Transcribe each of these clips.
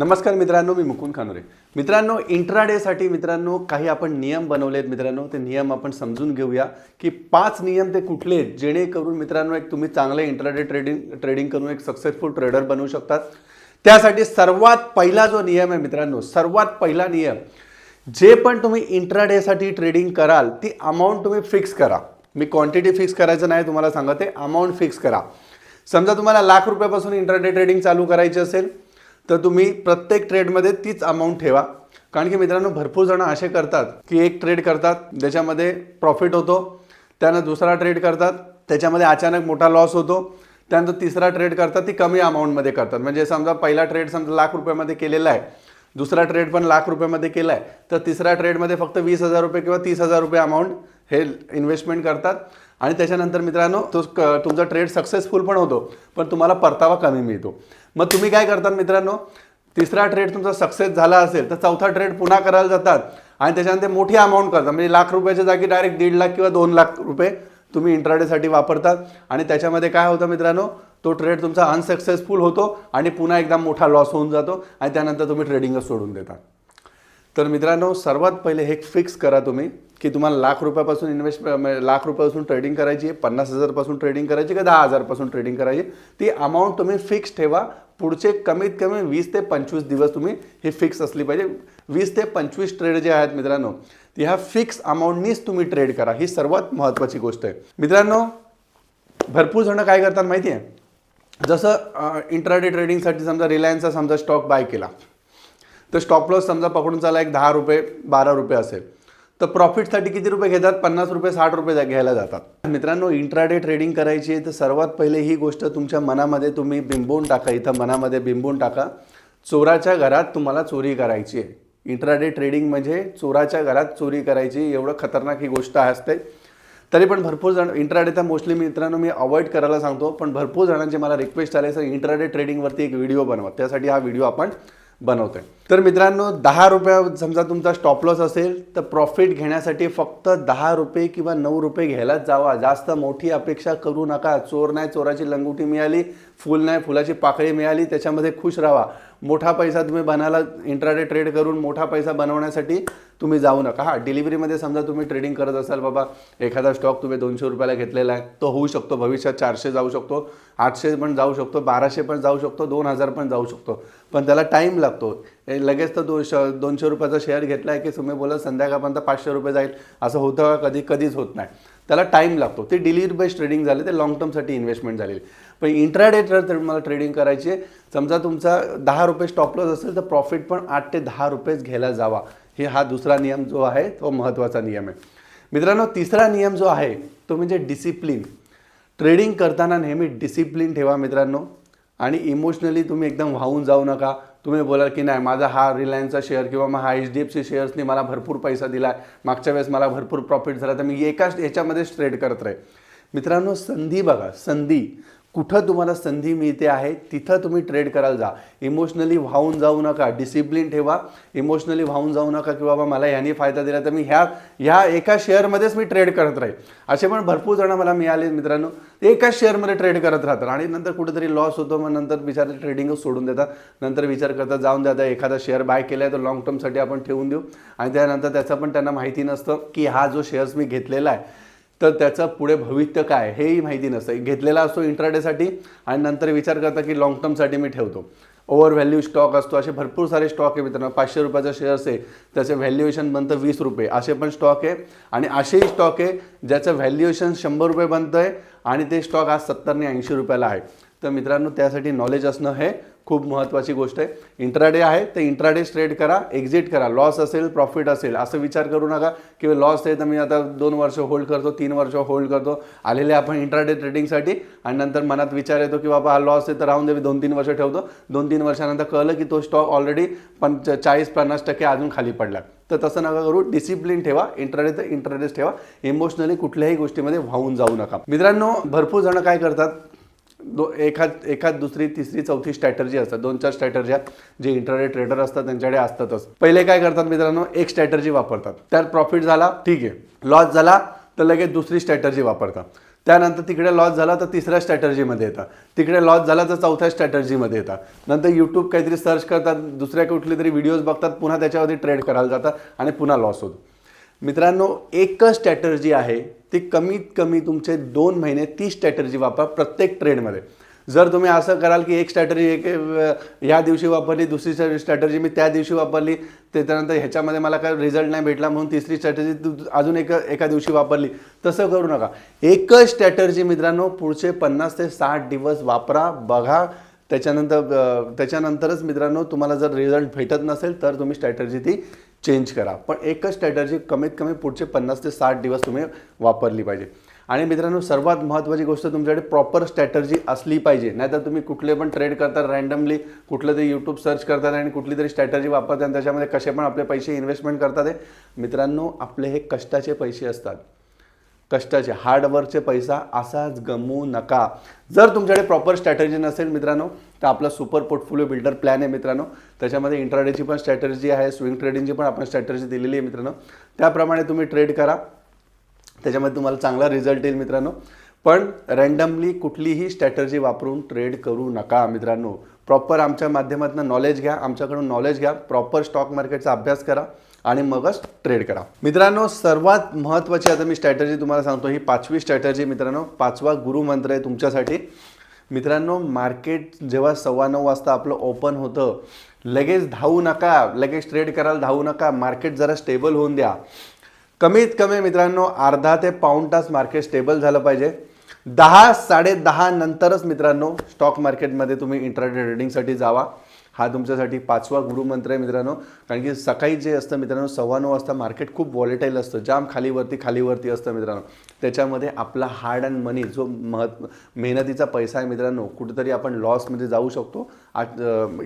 नमस्कार मित्रांनो मी मुकुंद खानोरे मित्रांनो इंट्राडेसाठी मित्रांनो काही आपण नियम बनवले आहेत मित्रांनो ते नियम आपण समजून घेऊया की पाच नियम ते कुठले आहेत जेणेकरून मित्रांनो एक तुम्ही चांगले इंट्राडे ट्रेडिंग ट्रेडिंग करून एक सक्सेसफुल ट्रेडर बनवू शकतात. त्यासाठी सर्वात पहिला जो नियम आहे मित्रांनो सर्वात पहिला नियम जे पण तुम्ही इंट्राडेसाठी ट्रेडिंग कराल ती अमाऊंट तुम्ही फिक्स करा. मी क्वांटिटी फिक्स करायचं नाही तुम्हाला सांगते अमाऊंट फिक्स करा. समजा तुम्हाला लाख रुपयापासून इंट्राडे ट्रेडिंग चालू करायची असेल तर तुम्ही प्रत्येक ट्रेडमध्ये तीच अमाऊंट ठेवा. कारण की मित्रांनो भरपूर जण असे करतात की एक ट्रेड करतात ज्याच्यामध्ये प्रॉफिट होतो त्यानं दुसरा ट्रेड करतात त्याच्यामध्ये अचानक मोठा लॉस होतो त्यानंतर तिसरा ट्रेड करतात ती कमी अमाऊंटमध्ये करतात. म्हणजे समजा पहिला ट्रेड समजा लाख रुपयामध्ये केलेला आहे दुसरा ट्रेड पण लाख रुपयामध्ये केला आहे तर तिसऱ्या ट्रेडमध्ये फक्त वीस हजार रुपये किंवा तीस हजार रुपये अमाऊंट हे इन्व्हेस्टमेंट करतात. आणि त्याच्यानंतर मित्रांनो तो क- तुमचा ट्रेड सक्सेसफुल पण होतो पण तुम्हाला परतावा कमी मिळतो. मग तुम्ही काय करतात मित्रांनो? तिसरा ट्रेड तुमचा सक्सेस झाला असेल तर चौथा ट्रेड पुन्हा करायला जातात. आणि त्याच्यानंतर मोठी अमाऊंट करतात. म्हणजे लाख रुपयाच्या जागी डायरेक्ट दीड लाख किंवा दोन लाख रुपये तुम्ही इंट्राडेसाठी वापरतात. आणि त्याच्यामध्ये काय होतं मित्रांनो? तो ट्रेड तुमचा अनसक्सेसफुल होतो आणि पुन्हा एकदा मोठा लॉस होऊन जातो आणि त्यानंतर तुम्ही ट्रेडिंगच सोडून देता तर मित्रांनो सर्वात पहिले हे फिक्स करा तुम्ही की तुम्हाला लाख रुपयापासून इन्व्हेस्ट म्हणजे लाख रुपयापासून ट्रेडिंग करायची आहे पन्नास हजारपासून ट्रेडिंग करायची का दहा हजारपासून ट्रेडिंग करायची ती अमाऊंट तुम्ही फिक्स ठेवा. पुढचे कमीत कमी वीस ते पंचवीस दिवस तुम्ही ही फिक्स असली पाहिजे. वीस ते पंचवीस ट्रेड जे आहेत मित्रांनो ती ह्या फिक्स अमाऊंटनीच तुम्ही ट्रेड करा. ही सर्वात महत्त्वाची गोष्ट आहे. मित्रांनो भरपूर जणं काय करतात माहिती आहे जसं इंट्राडे ट्रेडिंगसाठी समजा रिलायन्सचा समजा स्टॉक बाय केला. तर स्टॉप लॉस समजा पकडून चाला एक दहा रुपये बारा रुपये असेल. तर प्रॉफिटसाठी किती रुपये घेतात? पन्नास रुपये साठ रुपये घ्यायला जातात. मित्रांनो इंट्राडे ट्रेडिंग करायची आहे तर सर्वात पहिले ही गोष्ट तुमच्या मनामध्ये तुम्ही बिंबवून टाका. इथं मनामध्ये बिंबवून टाका. चोराच्या घरात तुम्हाला चोरी करायची आहे. इंट्राडे ट्रेडिंग म्हणजे चोराच्या घरात चोरी करायची. एवढं खतरनाक ही गोष्ट असते. तरी पण भरपूर जण इंट्राडे तर मोस्टली मित्रांनो मी अवॉइड करायला सांगतो पण भरपूर जणांची मला रिक्वेस्ट आले सर इंट्राडे ट्रेडिंगवरती एक व्हिडिओ बनवा. त्यासाठी हा व्हिडिओ आपण बनवतोय. तर मित्रांनो दहा रुपया समजा तुमचा स्टॉप लॉस असेल तर प्रॉफिट घेण्यासाठी फक्त दहा रुपये किंवा नऊ रुपये घ्यायलाच जावा. जास्त मोठी अपेक्षा करू नका. चोर नाही चोराची लंगोटी मिळाली फुल नाही फुलाची पाकळी मिळाली त्याच्यामध्ये खुश राहा. मोठा पैसा तुम्ही बनायला इंट्राडे ट्रेड करून मोठा पैसा बनवण्यासाठी तुम्ही जाऊ नका. हा डिलिव्हरीमध्ये समजा तुम्ही ट्रेडिंग करत असाल बाबा एखादा स्टॉक तुम्ही दोनशे रुपयाला घेतलेला आहे तो होऊ शकतो भविष्यात चारशे जाऊ शकतो आठशे पण जाऊ शकतो बाराशे पण जाऊ शकतो दोन हजार पण जाऊ शकतो. पण त्याला टाईम लागतो. लगेच तर दो श दोनशे रुपयाचा शेअर घेतला आहे की तुम्ही बोला संध्याकाळपर्यंत पाचशे रुपये जाईल. असं होतं का? कधी कधीच होत नाही. त्याला टाईम लागतो. ते डिलिव्हरी बेस्ड ट्रेडिंग झाले ते लॉंग टर्मसाठी इन्व्हेस्टमेंट झालेली. पण इंट्राडे ट्रेड तुम्हाला ट्रेडिंग करायची आहे. समजा तुमचा दहा रुपये स्टॉपलॉस असेल तर प्रॉफिट पण आठ ते दहा रुपयेच घ्यायला जावा. हे हा दुसरा नियम जो आहे तो महत्त्वाचा नियम आहे. मित्रांनो तिसरा नियम जो आहे तो म्हणजे डिसिप्लिन ट्रेडिंग करताना नेहमी डिसिप्लिन ठेवा मित्रांनो. आणि इमोशनली तुम्ही एकदम वाहून जाऊ नका. तुम्ही बोलाल की नाही माझा हा रिलायन्सचा शेअर किंवा मग हा एच डी एफ सी शेअर्सनी मला भरपूर पैसा दिला आहे मागच्या वेळेस मला भरपूर प्रॉफिट झाला. तर मी एकाच ह्याच्यामध्येच ट्रेड करत राहील मित्रांनो संधी बघा. संधी. कुठं तुम्हाला संधी मिळते आहे तिथं तुम्ही ट्रेड करायला जा. इमोशनली वाहून जाऊ नका डिसिप्लिन ठेवा. इमोशनली वाहून जाऊ नका की बाबा मला ह्यानी फायदा दिला तर मी ह्या ह्या एका शेअरमध्येच मी ट्रेड करत राहील. असे पण भरपूर जण मला मिळाले मित्रांनो. ते एकाच शेअरमध्ये ट्रेड करत राहतात आणि नंतर कुठेतरी लॉस होतो मग नंतर बिचारे ट्रेडिंगच सोडून देतात. नंतर विचार करतात जाऊन द्या एखादा शेअर बाय केला आहे तर लॉंग टर्मसाठी आपण ठेवून देऊ. आणि त्यानंतर त्याचं पण त्यांना माहिती नसतं की हा जो शेअर्स मी घेतलेला आहे तर त्याचं पुढे भविष्य काय हेही माहिती नसतं. घेतलेला असतो इंट्राडेसाठी आणि नंतर विचार करता की लॉंग टर्मसाठी मी ठेवतो. ओव्हर व्हॅल्यू स्टॉक असतो असे भरपूर सारे स्टॉक आहे मित्रांनो. पाचशे रुपयाचा शेअर्स आहे त्याचं व्हॅल्युएशन बनतं वीस रुपये. असे पण स्टॉक आहे आणि असेही स्टॉक आहे ज्याचं व्हॅल्युएशन शंभर रुपये बनतं आहे आणि ते स्टॉक आज सत्तरने ऐंशी रुपयाला आहे. तर मित्रांनो त्यासाठी नॉलेज असणं हे खूप महत्त्वाची गोष्ट आहे. इंट्राडे आहे तर इंट्राडे ट्रेड करा एक्झिट करा. लॉस असेल प्रॉफिट असेल असं विचार करू नका की लॉस आहे तर मी आता दोन वर्ष होल्ड करतो तीन वर्ष होल्ड करतो. आलेले आपण इंट्राडे ट्रेडिंगसाठी आणि नंतर मनात विचार येतो की बाबा हा लॉस आहे तर राहून दे दोन तीन वर्ष ठेवतो. दोन तीन वर्षानंतर कळलं की तो स्टॉक ऑलरेडी पंच चाळीस पन्नास टक्के अजून खाली पडला. तर तसं नका करू डिसिप्लिन ठेवा इंट्राडे तर इंट्राडेच ठेवा. इमोशनली कुठल्याही गोष्टीमध्ये वाहून जाऊ नका. मित्रांनो भरपूर जण काय करतात? दो एखाद एखाद दुसरी तिसरी चौथी स्ट्रॅटर्जी असतात. दोन चार स्ट्रॅटर्ज्या जे इंटरनेट ट्रेडर असतात त्यांच्याकडे असतातच. पहिले काय करतात मित्रांनो? एक स्ट्रॅटर्जी वापरतात. त्यात प्रॉफिट झाला ठीक आहे. लॉस झाला तर लगेच दुसरी स्ट्रॅटर्जी वापरतात. त्यानंतर तिकडे लॉस झाला तर तिसऱ्या स्ट्रॅटर्जीमध्ये येतात. तिकडे लॉस झाला तर चौथ्या स्ट्रॅटर्जीमध्ये येतात. नंतर यूट्यूब काहीतरी सर्च करतात दुसऱ्या कुठले तरी व्हिडिओज बघतात पुन्हा त्याच्यावरती ट्रेड करायला जातात आणि पुन्हा लॉस होतो. मित्रांनो एकच स्ट्रॅटर्जी आहे. ती कमीत कमी तुमचे दोन महिने ती स्ट्रॅटर्जी वापरा प्रत्येक ट्रेडमध्ये जर तुम्ही असं कराल की एक स्ट्रॅटर्जी एक ह्या दिवशी वापरली दुसरी स्ट्रॅटर्जी मी त्या दिवशी वापरली त्याच्यानंतर ह्याच्यामध्ये मला काय रिझल्ट नाही भेटला म्हणून तिसरी स्ट्रॅटर्जी अजून एका एका दिवशी वापरली तसं करू नका. एकच स्ट्रॅटर्जी मित्रांनो पुढचे पन्नास ते साठ दिवस वापरा बघा. त्याच्यानंतर त्याच्यानंतरच मित्रांनो तुम्हाला जर रिझल्ट भेटत नसेल तर तुम्ही स्ट्रॅटर्जी ती चेंज करा. पण एकच स्ट्रॅटर्जी कमीत कमी पुढचे पन्नास ते साठ दिवस तुम्ही वापरली पाहिजे. आणि मित्रांनो सर्वात महत्त्वाची गोष्ट तुमच्याकडे प्रॉपर स्ट्रॅटर्जी असली पाहिजे. नाहीतर तुम्ही कुठले पण ट्रेड करता रँडमली कुठलं तरी यूट्यूब सर्च करतात आणि कुठली तरी स्ट्रॅटर्जी वापरतात आणि त्याच्यामध्ये कसे पण आपले पैसे इन्व्हेस्टमेंट करतात हे मित्रांनो आपले हे कष्टाचे पैसे असतात. कष्टाचे हार्डवर्कचे पैसा असाच गमवू नका. जर तुमच्याकडे प्रॉपर स्ट्रॅटर्जी नसेल मित्रांनो तर आपला सुपर पोर्टफोलिओ बिल्डर प्लॅन आहे मित्रांनो. त्याच्यामध्ये इंट्राडेची पण स्ट्रॅटर्जी आहे स्विंग ट्रेडिंगची पण आपण स्ट्रॅटर्जी दिलेली आहे मित्रांनो. त्याप्रमाणे तुम्ही ट्रेड करा. त्याच्यामध्ये तुम्हाला चांगला रिझल्ट येईल मित्रांनो. पण रँडमली कुठलीही स्ट्रॅटर्जी वापरून ट्रेड करू नका मित्रांनो. प्रॉपर आमच्या माध्यमातून नॉलेज घ्या आमच्याकडून नॉलेज घ्या. प्रॉपर स्टॉक मार्केटचा अभ्यास करा आणि मगच ट्रेड करा. मित्रांनो सर्वात महत्त्वाची आता मी स्ट्रॅटर्जी तुम्हाला सांगतो. ही पाचवी स्ट्रॅटर्जी मित्रांनो. पाचवा गुरुमंत्र आहे तुमच्यासाठी. मित्रांनो मार्केट जेव्हा सव्वा नऊ वाजता आपलं ओपन होतं लगेच धावू नका लगेच ट्रेड करायला धावू नका मार्केट जरा स्टेबल होऊन द्या. कमीत कमी मित्रांनो अर्धा ते पाऊण तास मार्केट स्टेबल झालं पाहिजे. दहा साडे नंतरच मित्रांनो स्टॉक मार्केटमध्ये तुम्ही इंटरनेट ट्रेडिंगसाठी जावा. हा तुमच्यासाठी पाचवा गुरुमंत्र आहे मित्रांनो. कारण की सकाळी जे असतं मित्रांनो सव्वा नऊ वाजता मार्केट खूप वॉलेटाईल असतं. जाम खालीवरती खालीवरती असतं मित्रांनो. त्याच्यामध्ये आपला हार्ड अँड मनी जो महत् मेहनतीचा पैसा आहे मित्रांनो कुठेतरी आपण लॉसमध्ये जाऊ शकतो.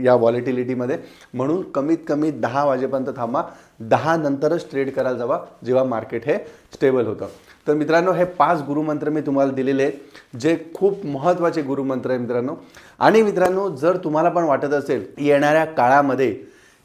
या वॉलेटिलिटीमध्ये म्हणून कमीत कमी दहा वाजेपर्यंत थांबा. दहा नंतरच ट्रेड करायला जावा जेव्हा मार्केट हे स्टेबल होतं. तर मित्रांनो हे पाच गुरुमंत्र मी तुम्हाला दिलेले आहेत जे खूप महत्त्वाचे गुरुमंत्र आहे मित्रांनो. आणि मित्रांनो जर तुम्हाला पण वाटत असेल येणाऱ्या काळामध्ये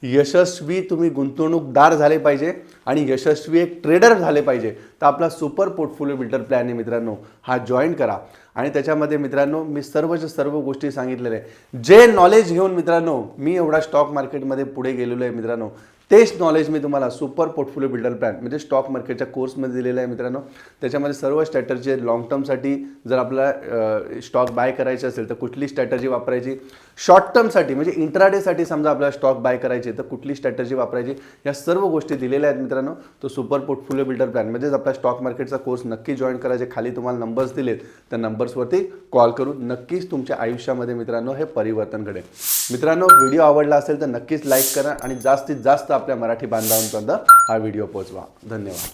यशस्वी तुम्ही गुंतवणूकदार झाले पाहिजे आणि यशस्वी एक ट्रेडर झाले पाहिजे तर आपला सुपर पोर्टफोलिओ बिल्डर प्लॅन आहे मित्रांनो हा जॉईन करा. आणि त्याच्यामध्ये मित्रांनो मी सर्वच्या सर्व गोष्टी सांगितलेल्या आहे जे नॉलेज घेऊन मित्रांनो मी एवढा स्टॉक मार्केटमध्ये पुढे गेलेलो आहे मित्रांनो तेच नॉलेज मी तुम्हाला सुपर पोर्टफोलिओ बिल्डर प्लॅन म्हणजे स्टॉक मार्केटच्या कोर्समध्ये दिलेला आहे मित्रांनो. त्याच्यामध्ये सर्व स्ट्रॅटर्जी आहेत. लॉंग टर्मसाठी जर आपल्याला स्टॉक बाय करायचे असेल तर कुठली स्ट्रॅटर्जी वापरायची? शॉर्ट टर्मसाठी म्हणजे इंट्राडेसाठी समजा आपल्याला स्टॉक बाय करायचे तर कुठली स्ट्रॅटर्जी वापरायची? या सर्व गोष्टी दिलेल्या आहेत मित्रांनो तो सुपर पोर्टफोलिओ बिल्डर प्लॅन म्हणजेच आपला स्टॉक मार्केटचा कोर्स नक्की जॉईन करायचे खाली तुम्हाला नंबर्स दिलेत त्या नंबर्सवरती कॉल करून नक्कीच तुमच्या आयुष्यामध्ये मित्रांनो हे परिवर्तन घडेल. मित्रांनो व्हिडिओ आवडला असेल तर नक्कीच लाईक करा आणि जास्तीत जास्त आपल्या मराठी बांधवांपर्यंत हा व्हिडिओ पोहोचवा. धन्यवाद.